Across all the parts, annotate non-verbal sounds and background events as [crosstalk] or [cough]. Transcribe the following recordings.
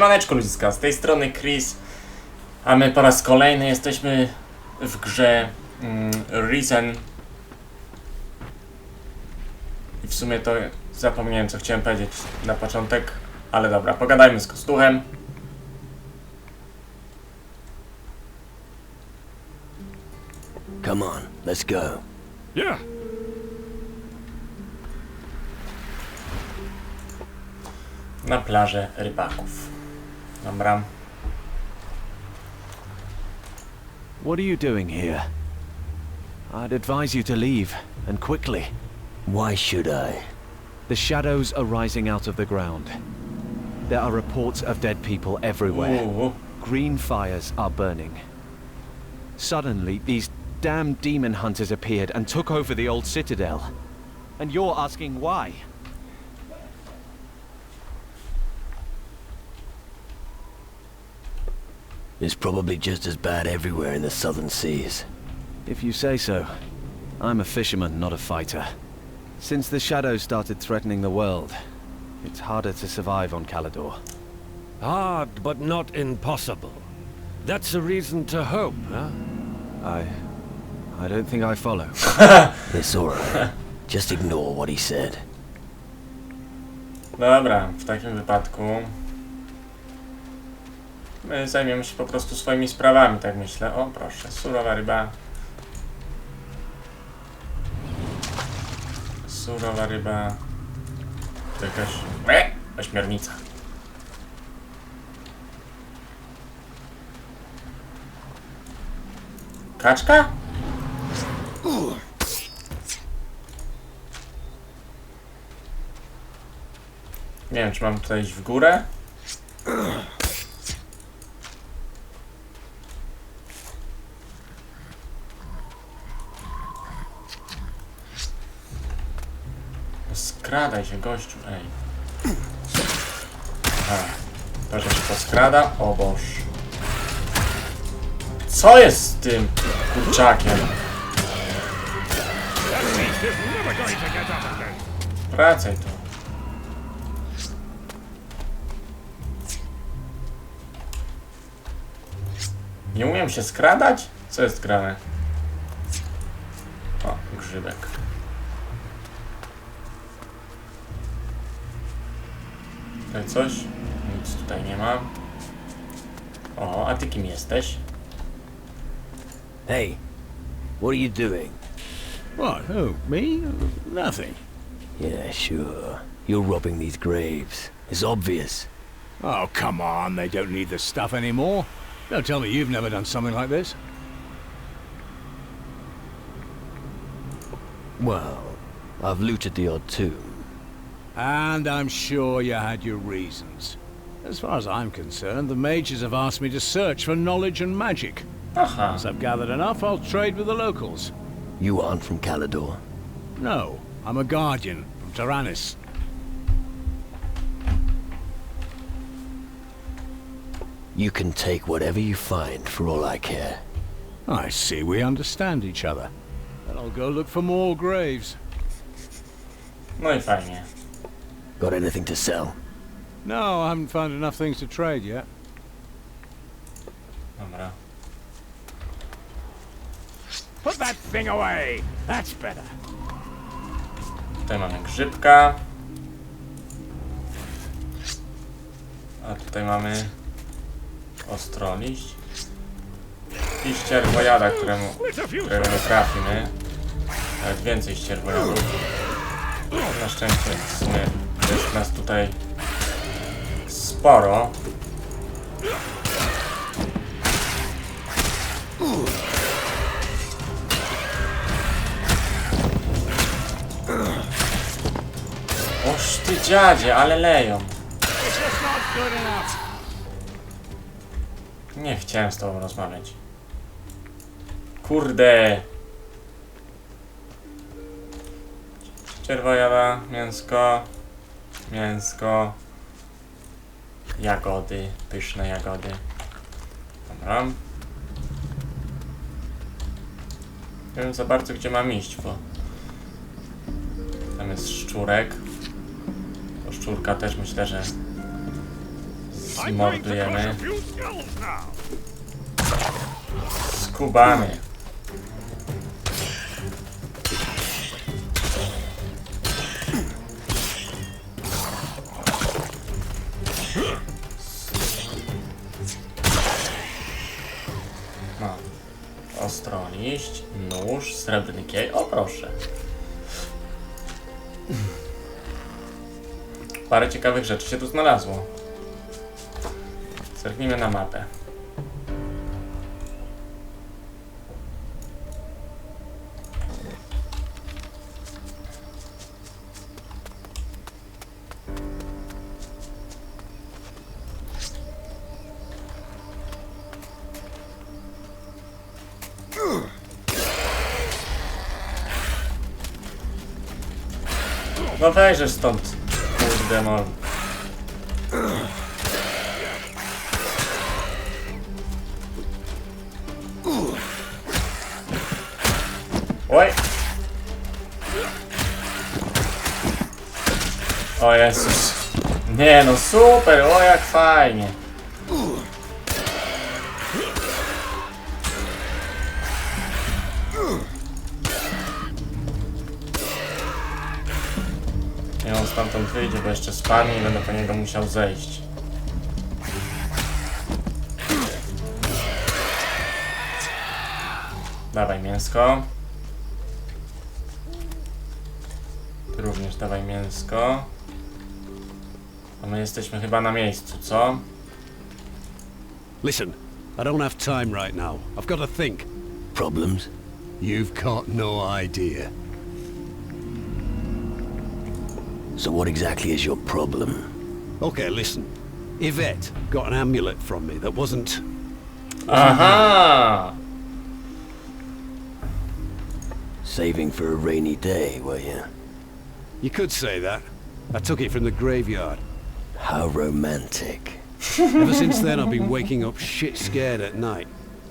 Siemaneczko ludziska, z tej strony Chris, a my po raz kolejny jesteśmy w grze mm, Risen. I w sumie to zapomniałem co chciałem powiedzieć na początek, ale dobra, pogadajmy z Kostuchem. Come on, let's go. Yeah. na plażę rybaków. Dobra. What are you doing here? I'd advise you to leave, and quickly. Why should I? The shadows are rising out of the ground. There are reports of dead people everywhere. Uuu, Green fires are burning. Suddenly, these damn demon hunters appeared and took over the old citadel. And you're asking why? It's probably just as bad everywhere in the southern seas. If you say so. I'm a fisherman, not a fighter. Since the shadows started threatening the world, it's harder to survive on Calador. Hard, but not impossible. That's a reason to hope, huh? I... I don't think I follow. [laughs] [laughs] It's alright. [laughs] just ignore what he said. dobra, w takim wypadku my zajmiemy się po prostu swoimi sprawami, tak myślę. O, proszę, surowa ryba. Surowa ryba. To jakaś... E, ośmiornica. Kaczka? Nie wiem, czy mam tutaj iść w górę? Skradaj się, gościu, ej. Aha, to, że się poskrada? O Boż. Co jest z tym kurczakiem? Wracaj tu. Nie umiem się skradać? Co jest grane? O, grzybek. Tutaj coś? Nic tutaj nie ma. O, a ty kim jesteś? Hey, what are you doing? What? Who? Me? Nothing. Yeah, sure. You're robbing these graves. It's obvious. Oh, come on. They don't need the stuff anymore. Don't tell me you've never done something like this. Well, I've looted the odd tomb. And I'm sure you had your reasons. As far as I'm concerned, the mages have asked me to search for knowledge and magic. Aha. Once I've gathered enough, I'll trade with the locals. You aren't from Calador. No, I'm a guardian from Tyrannus. You can take whatever you find for all I care. I see we understand each other. Then I'll go look for more graves. No i fajnie. Got anything to sell? No, I haven't found enough things to trade yet. Dobra. Put that thing away! That's better. Tutaj mamy grzybka. A tutaj mamy ostroliść. I ścierwojada, któremu, którego nie trafimy. Nawet więcej ścierwojadów. Na szczęście w sumie jest nas tutaj sporo. Oż ty dziadzie, ale leją. Nie chciałem z tobą rozmawiać. Kurde. Czerwojada, mięsko, mięsko, jagody, pyszne jagody. Dobra. Nie wiem za bardzo gdzie mam iść, bo tam jest szczurek. To szczurka też myślę, że Zmordujemy. Skubany. Liść, nóż, srebrny kiej. O proszę. Parę ciekawych rzeczy się tu znalazło. Zerknijmy na mapę. No weźesz stąd, kurde mol. Oj! O Jezus. Nie no, super, o jak fajnie. Bo jeszcze spadnie i będę po niego musiał zejść. Dawaj mięsko. Ty również dawaj mięsko. A my jesteśmy chyba na miejscu, co? Listen, I don't have time right now. I've got to think. Problems? You've got no idea. So what exactly is your problem? Okay, listen. Yvette got an amulet from me that wasn't... Aha! Saving for a rainy day, were you? You could say that. I took it from the graveyard. How romantic. [laughs] Ever since then, I've been waking up shit scared at night.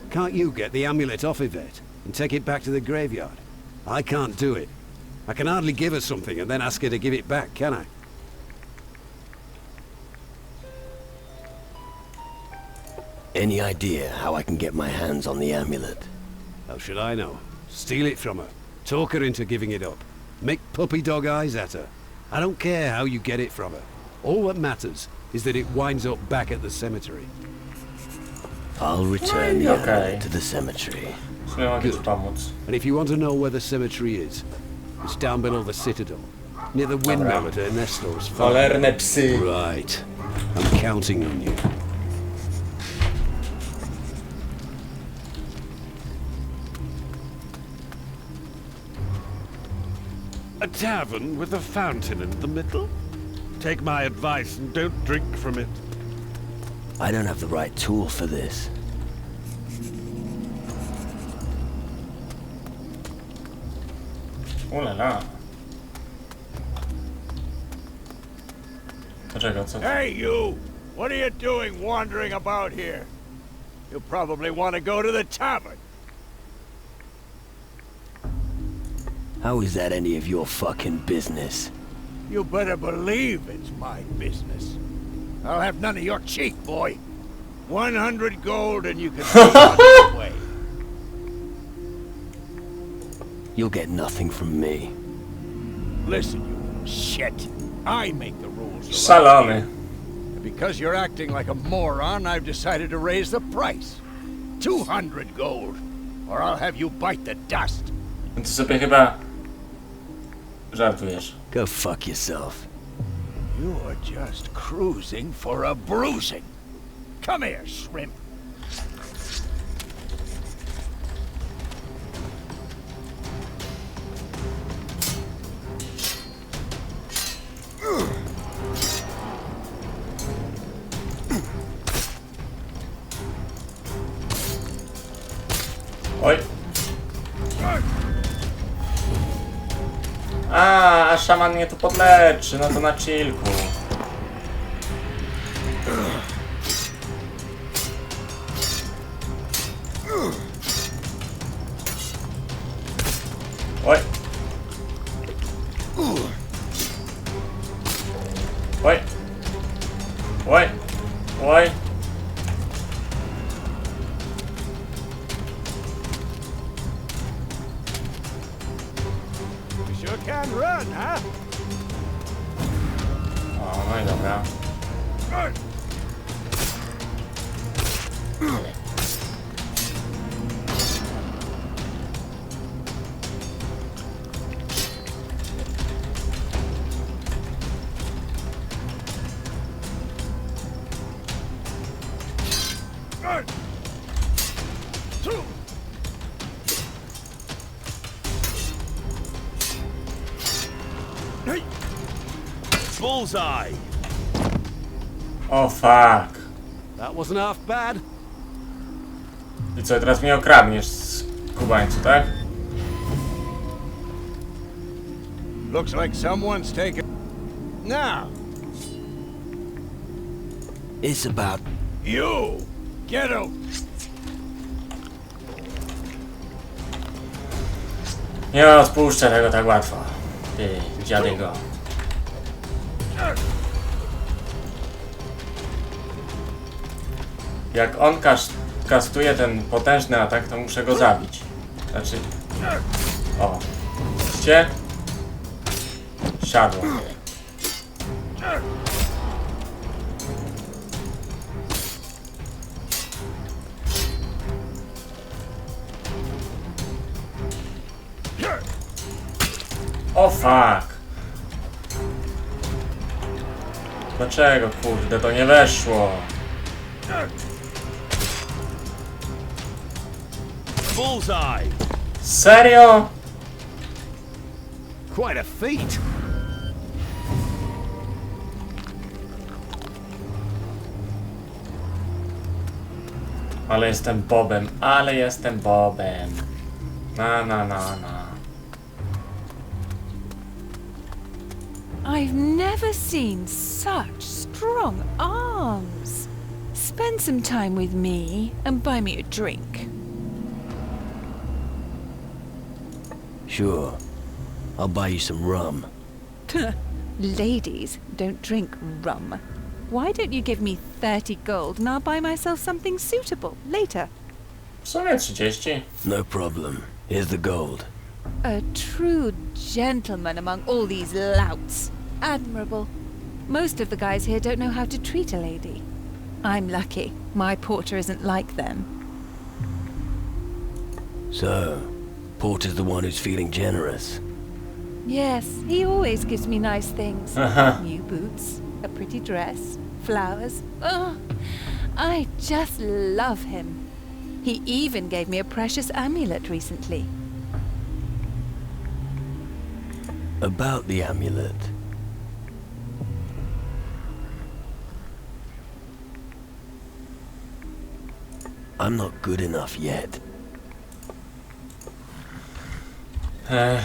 Can't you get the amulet off Yvette and take it back to the graveyard? I can't do it. I can hardly give her something and then ask her to give it back, can I? Any idea how I can get my hands on the amulet? How should I know? Steal it from her. Talk her into giving it up. Make puppy dog eyes at her. I don't care how you get it from her. All that matters is that it winds up back at the cemetery. I'll return the Okay. amulet to the cemetery. W sumie mogę. And if you want to know where the cemetery is, it's down below the citadel, near the windmill at Ernesto's farm. Cholerne psy! Right. I'm counting on you. A tavern with a fountain in the middle? Take my advice and don't drink from it. I don't have the right tool for this. Ulala. Dlaczego? Co? Hey, you! What are you doing wandering about here? You probably want to go to the tavern. How is that any of your fucking business? You better believe it's my business. I'll have none of your cheek, boy. 100 gold and you can [laughs] You'll get nothing from me. Listen, you shit. I make the rules. around Szalony. here. Because you're acting like a moron, I've decided to raise the price. 200 gold. Or I'll have you bite the dust. Ty sobie chyba... Żartujesz. Go fuck yourself. You're just cruising for a bruising. Come here, shrimp. Mnie tu podleczy, no to na chillku. Bullseye! O fuck. That wasn't half bad. I co, teraz mnie okradniesz z kubańcu, tak? Looks like someone's taken. Now, It's about you get out. Nie odpuszczę tego tak łatwo. Ty, dziadygo. Jak on kas kastuje ten potężny atak, to muszę go zabić. Znaczy... O. Widzicie? Siadło. Fuck. Dlaczego kurde to nie weszło? Bullseye! Serio? Quite a feat. Ale jestem Bobem, ale jestem Bobem. Na na na na. I've never seen such strong arms. Spend some time with me and buy me a drink. sure. I'll buy you some rum. Ladies don't drink rum. Why don't you give me 30 gold and I'll buy myself something suitable later? W sumie 30. No problem. Here's the gold. A true gentleman among all these louts. Admirable. Most of the guys here don't know how to treat a lady. I'm lucky. My porter isn't like them. So, Porter's the one who's feeling generous. Yes, he always gives me nice things. Uh-huh. New boots, a pretty dress, flowers. Oh, I just love him. He even gave me a precious amulet recently. About the amulet. I'm not good enough yet. Ech.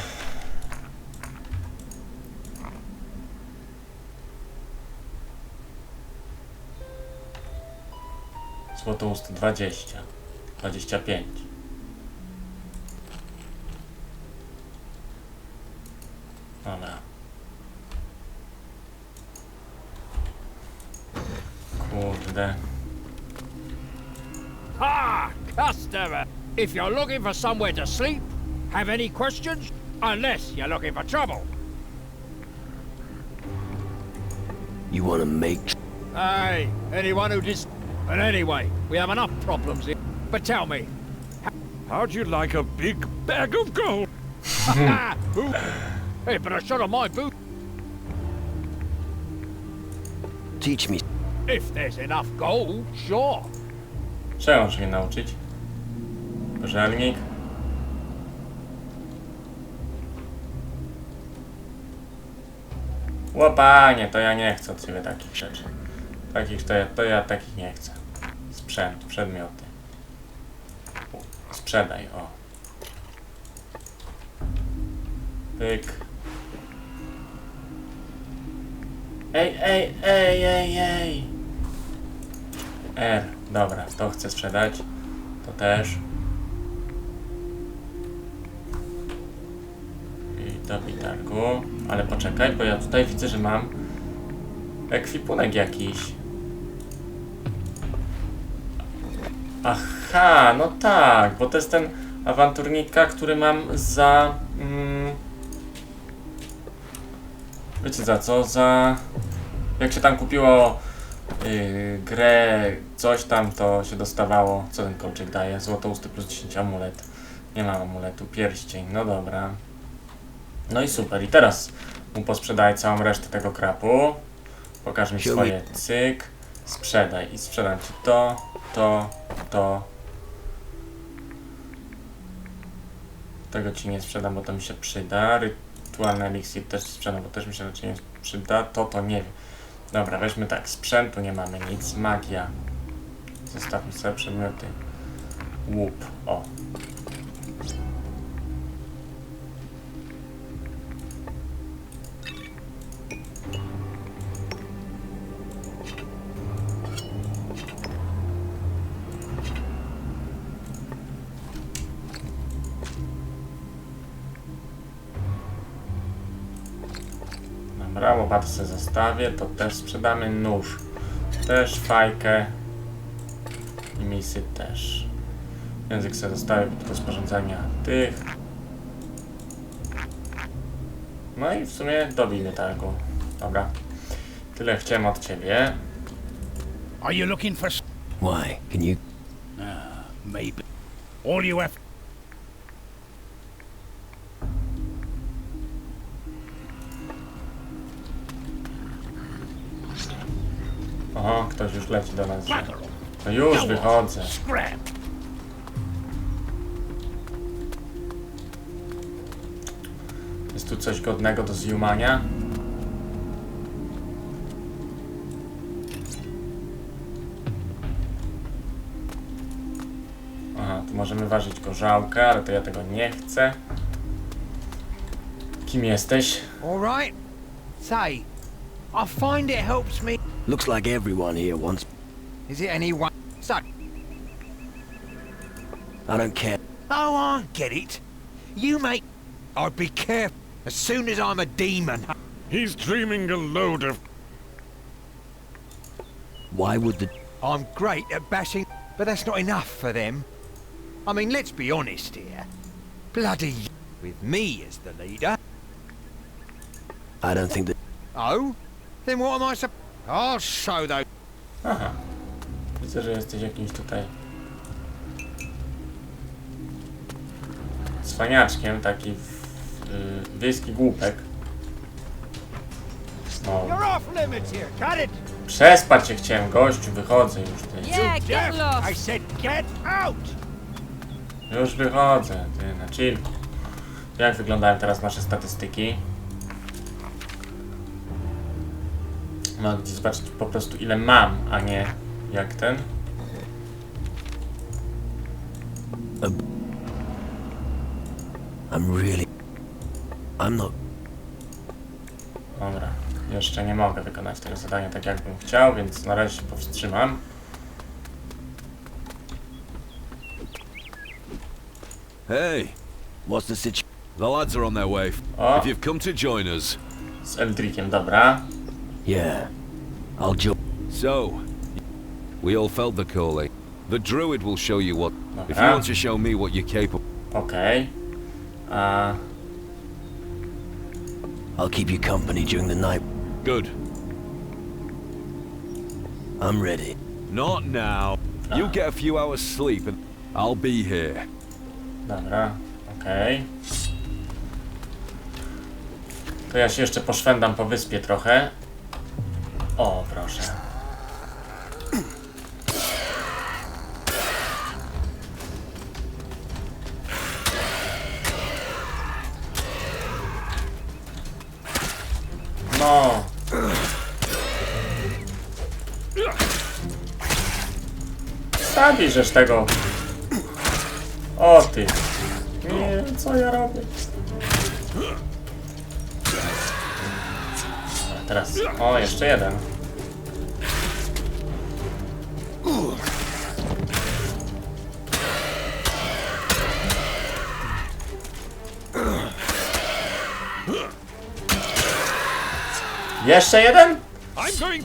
Złotoust 20. 25. If you're looking for somewhere to sleep, have any questions? Unless you're looking for trouble. You want to make Aye, anyone who dis... But anyway, we have enough problems here. But tell me, How'd you like a big bag of gold? [laughs] Hey, but I should have my boot. teach me If there's enough gold, sure. Czego muszę mnie nauczyć? Żelnik? Łopanie, to ja nie chcę od ciebie takich rzeczy. Takich to ja, to ja takich nie chcę. Sprzęt, przedmioty. Sprzedaj, o. Pyk. Ej, ej, ej, ej, ej. R, dobra, to chcę sprzedać. To też. Bitargu. Ale poczekaj, bo ja tutaj widzę, że mam ekwipunek jakiś. Aha, no tak, bo to jest ten awanturnika, który mam za... Mm, Wiecie za co? Za... Jak się tam kupiło yy, grę, coś tam, to się dostawało. Co ten kolczyk daje? Złotousty plus 10 amulet. Nie mam amuletu. Pierścień. No dobra. No i super. I teraz mu posprzedaję całą resztę tego krapu. Pokaż mi swoje cyk. Sprzedaj. I sprzedam ci to, to, to. Tego ci nie sprzedam, bo to mi się przyda. Rytualny eliksir też sprzedam, bo też mi się raczej nie przyda. To, to nie wiem. Dobra, weźmy tak. Sprzętu nie mamy nic. Magia. Zostawmy sobie przedmioty. Łup. O. Łopatę sobie zostawię, to też sprzedamy nóż. Też fajkę. I misy też. Język sobie zostawię do sporządzania tych. No i w sumie dobijmy targu. Dobra. Tyle chciałem od ciebie. Are you looking for... Why? Can you... Maybe. All you have... już leci do nas. No już wychodzę. Jest tu coś godnego do zjumania? Aha, tu możemy ważyć gorzałkę, ale to ja tego nie chcę. Kim jesteś? All right. Say, I find it helps me. Looks like everyone here wants... Is it any one? So, I don't care. oh, I get it. You make. I'd be careful. As soon as I'm a demon. He's dreaming a load of Why would the... I'm great at bashing, but that's not enough for them. I mean, let's be honest here. Bloody with me as the leader. I don't think that... Oh, then what am I sup? I'll show those. Aha. Widzę, że jesteś jakimś tutaj... Cwaniaczkiem, taki w, y, wiejski głupek. No, You're off limits here. Got it? przespać się chciałem, gościu, wychodzę już ty. Yeah, get lost! I said get out! Już wychodzę, ty na chill. Jak wyglądają teraz nasze statystyki? No, gdzie zobaczyć po prostu ile mam, a nie jak ten. I'm really... I'm not... Dobra, jeszcze nie mogę wykonać tego zadania tak jakbym chciał, więc na razie się powstrzymam. Hey, What's the situation? the lads are on their way. O, If you've come to join us, z Eldrickiem, dobra. Yeah. I'll join... so we all felt the calling. The druid will show you what. If you want to show me what you're capable, Okej. Uh. I'll keep you company during the night. good. I'm ready. Not now. You ah. get a few hours sleep, and I'll be here. Dobra, okej. To ja się jeszcze poszwędam po wyspie trochę. O, proszę. No. Zabijesz tego. O ty. Nie, co ja robię? Teraz, o, jeszcze jeden. Jeszcze jeden? I'm going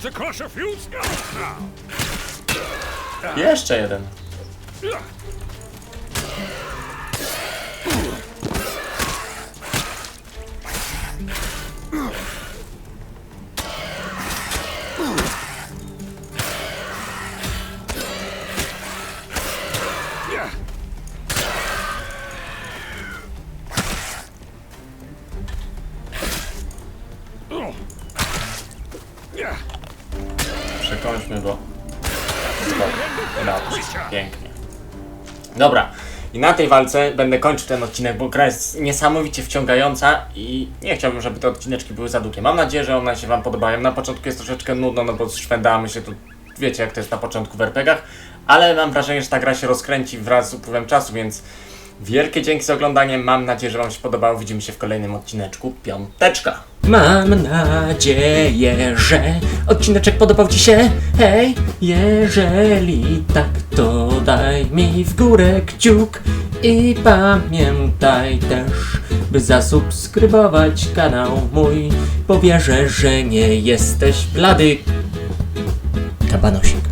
Na tej walce będę kończył ten odcinek, bo gra jest niesamowicie wciągająca i nie chciałbym, żeby te odcineczki były za długie. Mam nadzieję, że one się Wam podobają. Na początku jest troszeczkę nudno, no bo szwendamy się tu, wiecie jak to jest na początku w RPGach, ale mam wrażenie, że ta gra się rozkręci wraz z upływem czasu, więc wielkie dzięki za oglądanie. Mam nadzieję, że Wam się podobało. Widzimy się w kolejnym odcineczku. Piąteczka! Mam nadzieję, że odcineczek podobał Ci się. Hej, jeżeli tak, to daj mi w górę kciuk i pamiętaj też, by zasubskrybować kanał mój, bo wierzę, że nie jesteś blady. Kabanosi.